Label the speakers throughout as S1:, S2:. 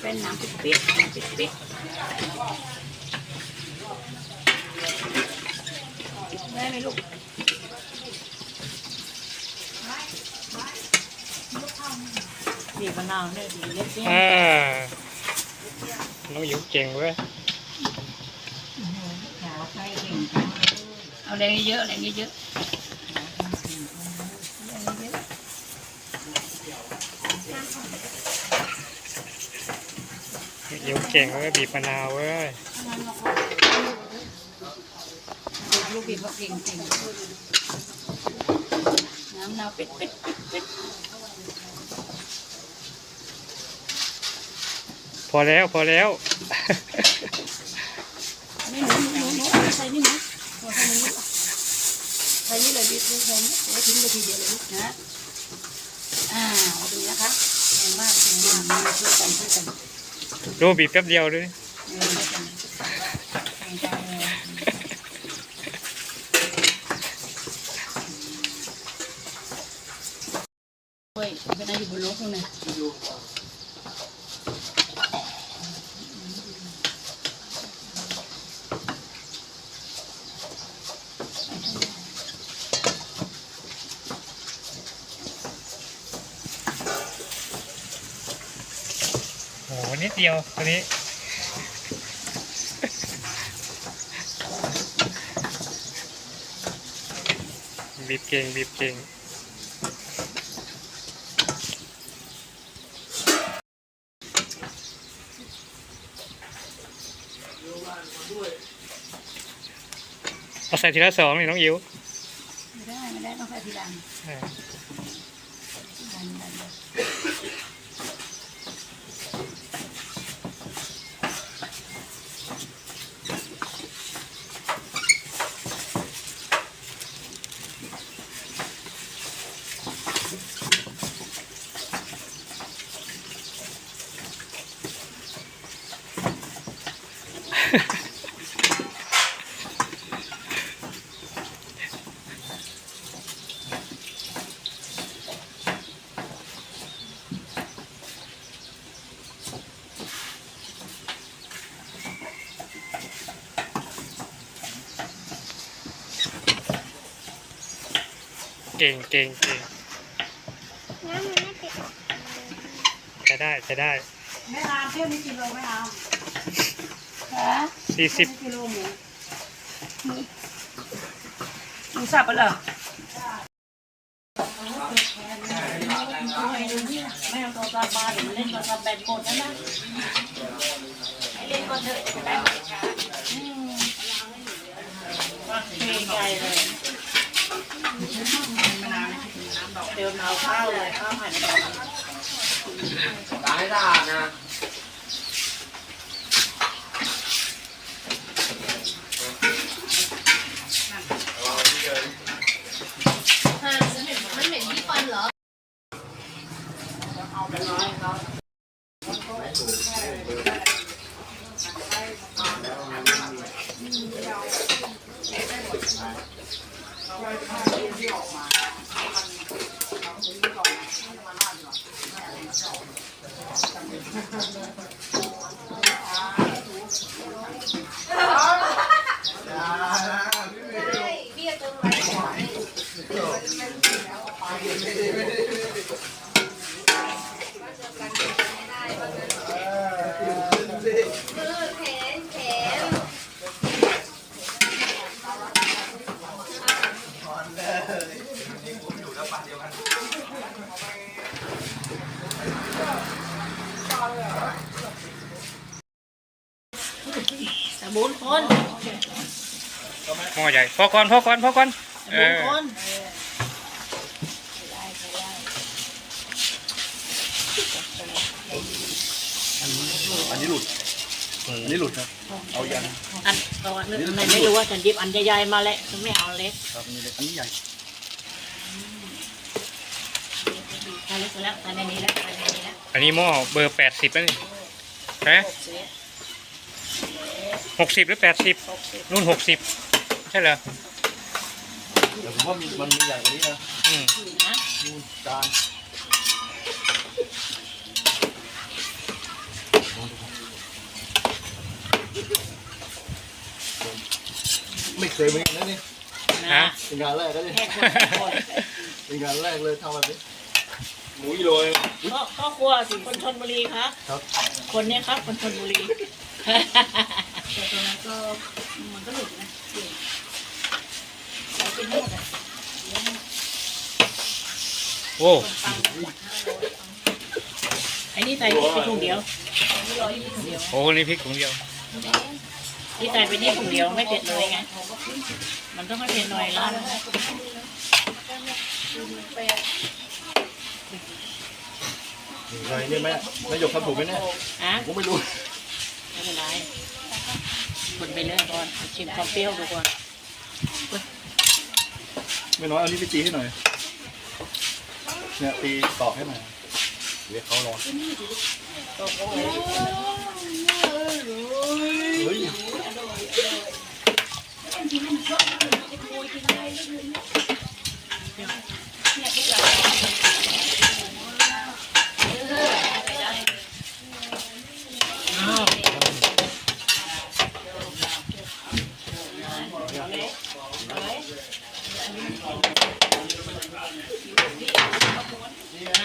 S1: เป็นน้ำปิดๆน้ำปิดๆได้ไหมลูกบีบมะนาวเนี่ยบีบเล็กเนี่ย
S2: อ่าน้องหยิวเก่งเว้ย
S1: เอาแรงเยอะๆแรงเยอะแรงเยอะ
S2: หยิวเก่งเว้ยบีบมะนาวเว้ย
S1: ลูกบีบเขาเก่งจริงน้ำนาวเป็ดเป็ดเป็ดเป็ด
S2: พอแล้วพอแล้ว
S1: นี่หนูหนูหนูเอาใส่นี่นะเอาใส่นี่ใส่นี่เลยบีบใส่นี่แล้วทิ้งไปทีเดียวเลยลูกนะอ่าเอาดูนะคะเก่งมากเก่งมากมาช่วยกันช่วยกัน
S2: ดูบีบแป๊บเดียว
S1: เลยไปนั่งอยู่บนรถคุณเนี่
S2: ย หนิดเดียวตัวนี้บีบเก่งบีบเก่งเอาใส่ทีละสองนี่น้องอิ๋ว
S1: ไม่ได้ ไม่ได้ ต้องใส่ทีหลัง
S2: เออ
S1: ดันดัน
S2: เก่งเก่งเก่งจะได้จะได้
S3: ไม่เอาเที่ยวนี้กิโลไม่เอา
S1: ฮะ
S2: สี่สิบ
S3: กิโลหมู
S1: มึงสับปะเหรอ
S3: ไม่เอาตัวตาบาเดี๋ยวมันเล่นตัวตาแบนหมดนะนะ
S1: ให้เล่นก่อนเถอะจะไปไหนกัน
S3: เทใจเลยเดี๋ยวเอาข้าวเลยข้าวผัดดอก
S4: ล้างให้สะอาดนะ
S5: หม้อ
S2: ใหญ่พอก่อนพอก่อนพอก่อน
S3: ส
S2: เอ
S3: บูน
S2: อ
S3: คน
S4: อันนี้หลุดอันนี้หลุดครับ เอายัน
S3: อันตอนนึกอันไหนไม่รู้ว่าฉันหยิบอันใหญ่ๆมาแล้วฉันไม่เอาเล็ก
S4: ครับอันนี้เล็กอันนี้ใหญ่
S3: ใส่เล็กแล้วใส่ในนี้แล้วใส่ในนี้แล้ว
S2: อันนี้หม้อเบอร์แปดสิบแล้วนี่ฮะหกสิบหรือแปดสิบรุ่นหกสิบ ใช่เหรอ
S4: แต่ผมว่ามีมันมีอย่กว่านี้นะ
S2: อืม
S4: ดูจานไม่เคยเมือนกันนะนี่
S3: ฮะ
S4: เป็นงานแรกก็เลย
S3: แค่คนละคน
S4: เป็นงานแรกเลยทำแบบนี้
S2: หมูอีโร
S3: ยพ่อพ่อครัวสิคนชนบุรีครั
S4: ครับ
S3: คนเนี้ยครับ คนชนบุรี
S1: แต่ตอนนั้นก็มันก็หลุดไป กินให้หมดเลย
S2: โอ้
S3: ไอ้นี่ใส่พริกไปถุงเดียว
S1: ไม่ร้อยยี่สิบเดียว
S2: โหนี่พริกถุงเดียว
S3: นี่ใส่ไปนี่ถุงเดียวไม่เผ็ดเลยไงมันต้องให้เผ็ดหน่อยร้าน
S4: ไงนี่แม่แม่หยกทำถูกไหมเนี่ย
S3: อะ
S4: ผมไม่รู้
S3: ไม่เป็นไรคนไปเรื่อยก่อนชิมความเปรี้ยวดูก่อน
S4: ไม่น้อยเอานี้ไปตีให้หน่อย เนี่ยตีตอกให้หน่อยเรียกเขาร้อนเฮ้ย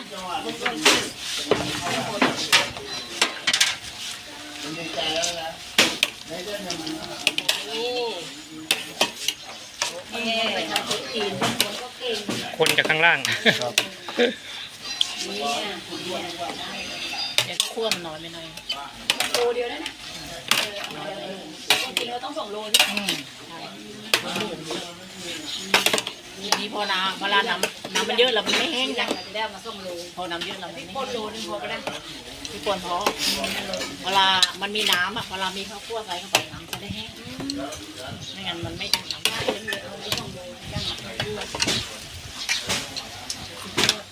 S1: ไปทำตุ๊กจีนคนก็เก่ง
S2: คนจากข้างล่าง
S4: ครับ
S1: เนี่ย
S3: เดี๋ยวคั่วมันน้อยไปหน่อย
S1: โลเดียวนะจริงๆเราต้องสองโลใช่ไหม
S3: นี่พอน้ำเวลาน้ำน้ำมันเยอะแล้วมันไม่แห้งจ้ะ
S1: เราจะได้เอามาส่งโล
S3: พอน้ำเยอะแล้วมันไม่
S1: ปนโลนึงพอก็ได้
S3: พี่ปนพอเวลามันมีน้ำอะเวลามีข้าวคั่วใส่เข้าไปน้ำจะได้แห้งไม่งั้นมันไม่น้ำได้เลย
S1: เอาไปส่งโลย่างหมักด้วย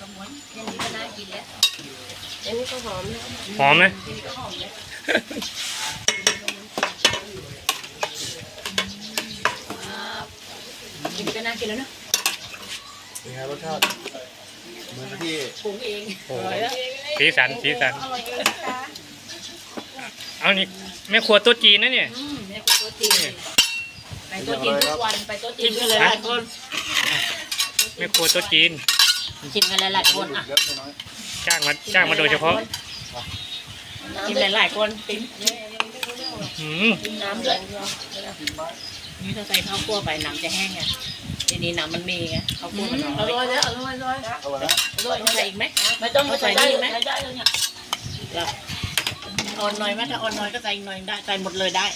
S1: กระมวนแค่นี้ก็น่ากินแล้วอันนี้ก็หอมนะ
S2: หอมไหม
S1: แค่นี้ก็หอมแล้วกินก็น่ากินแล้วนะ
S4: เป็นไงรสชาติเหมือนที่
S1: ปรุงเอง
S2: โอ้โหสีสันสีสัน
S1: อร่อยเลยนะคะ
S2: เอานี่แม่ครัวโต๊ะจีนนะเนี่ย
S1: อืมเนี่ยคือโต๊ะจีนไปโต๊ะจีนทุกวันไปโต๊ะจี
S3: กิ
S1: น
S3: น
S1: ทุ
S3: กัน
S1: ก
S3: ห
S1: วัน
S3: ลายๆคน
S2: แม่ครัวโต๊ะจีน
S3: กินกันหลายๆคนอะ
S4: เยอะไม่น้อย
S2: จ้างมาจ้างมาโดยเฉพาะ
S3: กินหลายๆคนกิน
S2: อืม
S1: น้ำด้วย
S3: นี่ถ้าใส่ข้าวคั่วไปน้ำจะแห้งไง ทีนี้น้ำมันมีไงข้าวคั่วมันน้
S1: อ
S3: อย
S1: ร่อยแล้วอร่อยอร่อย
S4: เอาละนะ
S3: อร่อยใส่อีกไหม
S1: ไม่ต้อง
S3: ใส่ได้ไหม
S1: ใส่ได้เลยเนี่ย
S3: อ่อนหน่อยไหมถ้าอ่อนหน่อยก็ใส่อีกหน่อยได้ใส่หมดเลยได้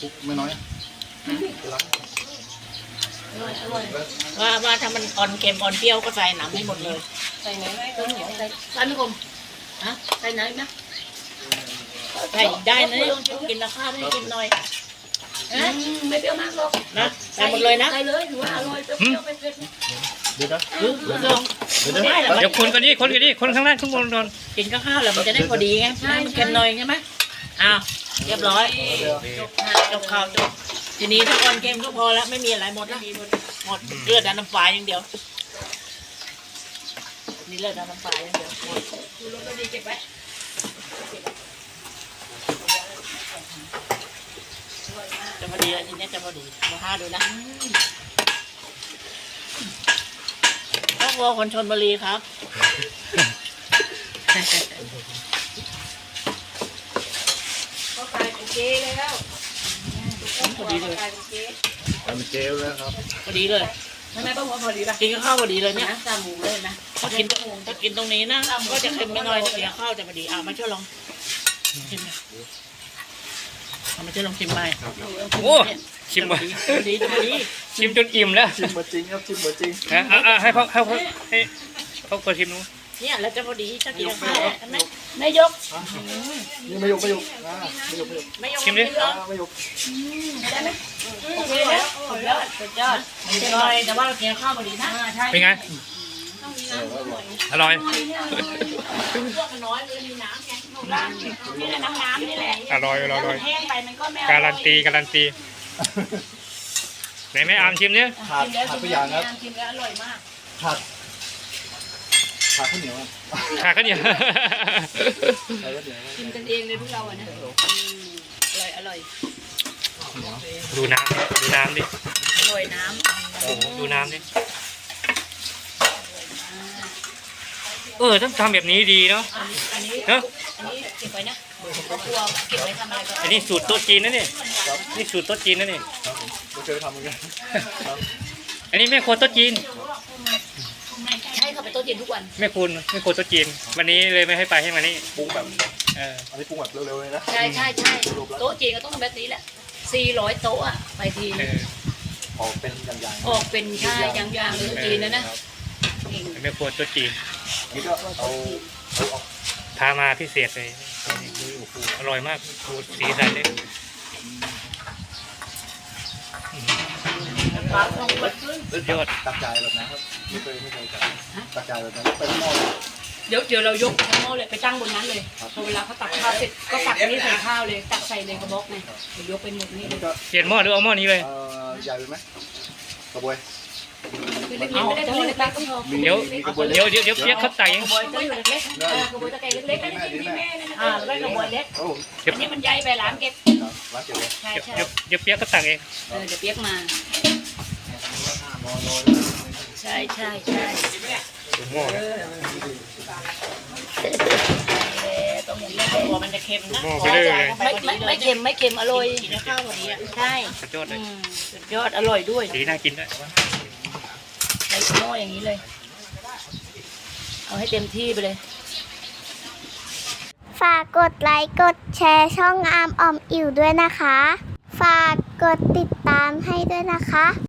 S4: ปุ๊บไม่น้อย
S1: อร่อยอร่อย
S3: ว่าว่าถ้ามันอ่อนเค็มอ่อนเปรี้ยวก็ใส่น้ำให้หมดเลย
S1: ใส่ไหนต้นเหนียวใส่ใส่ไม่คม
S3: ฮะ
S1: ใส่ไหนนะ
S3: ใส่ได้นะกินราคาไม่กินหน่อย
S1: อืมไม่เปรี้ยวมากหรอก
S3: นะใส่หมดเลยนะ
S1: ใส่เลยถือว่าอร่อยเปรี้ยวๆเผ็ด
S4: เดี๋ยวนะ
S3: คือ
S4: เดี๋ยวนะ
S3: ได้แหละมัน
S2: เดี๋ยวคนกันนี่คนกันนี่คนข้างล่างข้างบนโดน
S3: กินกับข้าวแล้วมันจะได้พอดีไงให้มันเค็มหน่อยใช่ไหมอ้าวเรียบร้อย
S4: เดี๋ยว
S3: จบข้าวจบทีนี้ถ้าอ่อนเค็มก็พอแล้วไม่มีอะไรหมดละหมดเลือดน้ำปลาอย่างเดียวนี่เลือดน้ำปลาอย่างเดียวหมด
S1: ๆดูรสก็ดีเก็บไว้
S3: จะพอ ดีแล้วทีนี้จะพอดีมาห้าดูนะครอบครัวคนชนบุรีครับ
S1: ก็ขายโอเคแล้ว
S3: พอดีเลย
S1: ขายโอเค
S4: ทำเจลแล้วครับ
S3: พอดีเลย
S1: ทำไมป้าหัวพอดีป่ะ
S3: กินกับข้าวพอดีเลยเนี่ย
S1: นะตามหมูเลยนะ
S3: ถ้ากินถ้ากินตรงนี้นะก็จะเค็มไม่น้อยแต่กินกับข้าวจะพอดีอะมาช่วยลองชิมนะ เอามาช่วยลองชิมไป
S2: โอ้ชิมมา
S3: พอดีพอดี
S2: ชิมจนอิ่มแล้ว
S4: ชิมเหมือนจริงครับชิมเหมือนจริง
S2: นะอะอะให้พ่อให้พ่อให้เขาเปิดชิมดู
S3: เนี่ยแล้วจะพอดีถ้ากินกับข้าวเห็นไหม
S1: นายก
S4: นี่ไม่ยกไม่ยกอ่าไม่ยกไม่ยก
S3: ไม่ยอม
S2: ชิมดิ
S4: อ่าไม่ยก
S1: ได้ไหมโอเคแล้วสุดยอดสุดยอด
S3: มันจะลอยแต่ว่าเรากินกับข้าวพอดีนะ
S1: ใช่
S2: เป็นไง อร่อย
S3: พวกน้อยมันมีน้ำไงนี่แหละน้ำน้ำนี่แหละ
S2: อร่อยอร่อยอร่อย
S3: แห้งไปมันก็ไม่
S2: การันตีการันตีไหนแม่อามชิมเนี่ย
S4: ขาดขาดตัวอย่างครับ
S1: กินแล้วอร่อยมาก
S4: ขาดขาดข้าวเหนียวอะ
S2: ขาข้าวเหนียว
S4: ใส่ข้าวเหนียว
S1: กินกันเองเลยพวกเราอะนะอร่อยอร่อย
S2: ดูน้ำดิดูน้ำดิ
S1: โรยน้
S2: โอ้โหดูน้ำดิ เออต้องทำแบบนี้ดีเนาะำ
S1: อันนี้
S2: เนอะ
S1: อันนี้เก็บไว้นะก็กลัวเก็บไว้ทำอะไรก็
S2: อันนี้สูตรโต๊ะจีนนะนี่นี่สูตรโต๊ะจีนนะนี่
S4: ครับผมไม่เคยทำเหมือนกันครับ
S2: อันนี้แม่ครัวโต๊ะจีน
S1: ใช่ค่ะไปโต๊ะเย็นทุกวัน
S2: แม่คุณแม่ครัวโต๊ะจีน วันนี้เลยไม่ให้ไปให้มานี่
S4: ปรุงแบบ
S2: เออ
S4: อันนี้ปรุงแบบเร็วๆเลยนะ
S1: ใช่ใช่ใช่โต๊ะจีนก็ต้องแบบนี้แหละ400โต๊ะอะไปที
S2: เออ
S4: ออกเป็นอย่างๆ
S1: ออกเป็นชายยางๆเลยจีนนะนะ เก่ง
S2: แม่ครัวโต๊ะจีน
S4: อันนี้ก็เอาเอาออก
S2: พามาพิเศษเลยอร่อยมากดูสีสันเลย
S1: ปลาต้องเปิดขึ้น
S2: สุดยอด
S4: ตักจ่ายแบบนะครับไม่เคยไม่เคยจ่ายตักจ่ายแบบนั้นเป็นหม้อเลย
S1: เดี๋ยวเดี๋ยวเรายกทั้งหม้อเลยไปตั้งบนนั้นเลยพอเวลาเขาตักข้าวเสร็จก็ตักนี่ใส่ข้าวเลย ตักใส่ในกระบอกไงเดี๋ยวยกไปหมดนี่
S4: อัน
S1: เล
S4: นี้
S1: ย
S4: ก็
S2: เปลี่ยนหม้อหรือเอาหม้อนี้เลย
S4: เอ่อใหญ่ไปไหมกระบวย
S1: คือเล็กๆไม่ได้ตัวเล็กๆ
S2: เดี๋ยวเดี๋ยวเดี๋ยวเดี๋ยวเปียกเขาใส่เอง
S1: กระบวยตัวอยู่เล็กๆเออกระบวยตะแกรงเล็ก
S4: ดีแม่ดีแม่
S1: ๆอ่าแล้วกระบวยเล็ก
S4: อั
S1: นนี้มันใหญ่ไปร้านเก็บ
S4: เก็บเลย
S1: ใช่
S2: เดี๋ยว
S1: ใช่
S2: เดี๋ยวเดี๋ยวเปียกเขาตักเอง
S1: เออเดี๋ยวเปียกมาใช่ใช่ใช่
S2: หม้อ
S1: เออต้องอย่างนี้กลัวมันจะเค็มนะ
S2: ไม่
S1: ไม่ไม่เค็มไม่เค็มอร่อยกินข้าวพอดีอะใช่
S2: สุดยอดเลย
S1: สุดยอดอร่อยด้วย
S2: สีน่ากินด้วย
S1: ใส่หม้ออย่างนี้เลย เอาให้เต็มที่ไปเลย
S5: ฝากกดไลค์กดแชร์ช่องอาร์มออมอิ่วด้วยนะคะ ฝากกดติดตามให้ด้วยนะคะ